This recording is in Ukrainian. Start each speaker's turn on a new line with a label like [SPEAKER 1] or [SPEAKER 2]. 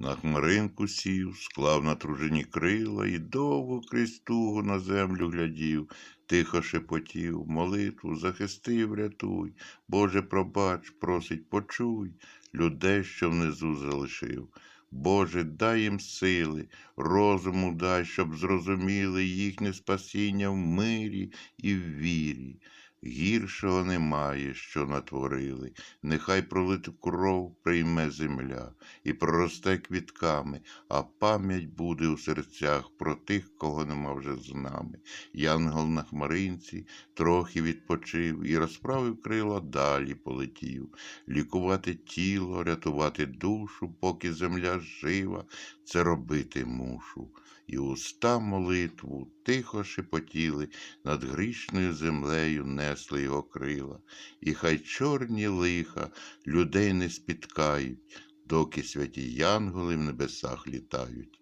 [SPEAKER 1] На хмаринку сів, склав на тружині крила і довго крізь тугу на землю глядів, тихо шепотів, молитву захисти, врятуй. Боже, пробач, просить, почуй людей, що внизу залишив. Боже, дай їм сили, розуму дай, щоб зрозуміли їхнє спасіння в мирі і в вірі. Гіршого немає, що натворили. Нехай пролиту кров прийме земля і проросте квітками, а пам'ять буде у серцях про тих, кого нема вже з нами. Янгол на хмаринці трохи відпочив і розправив крила далі полетів. Лікувати тіло, рятувати душу, поки земля жива, це робити мушу. І уста молитву тихо шепотіли, над грішною землею несли його крила. І хай чорні лиха людей не спіткають, доки святі янголи в небесах літають.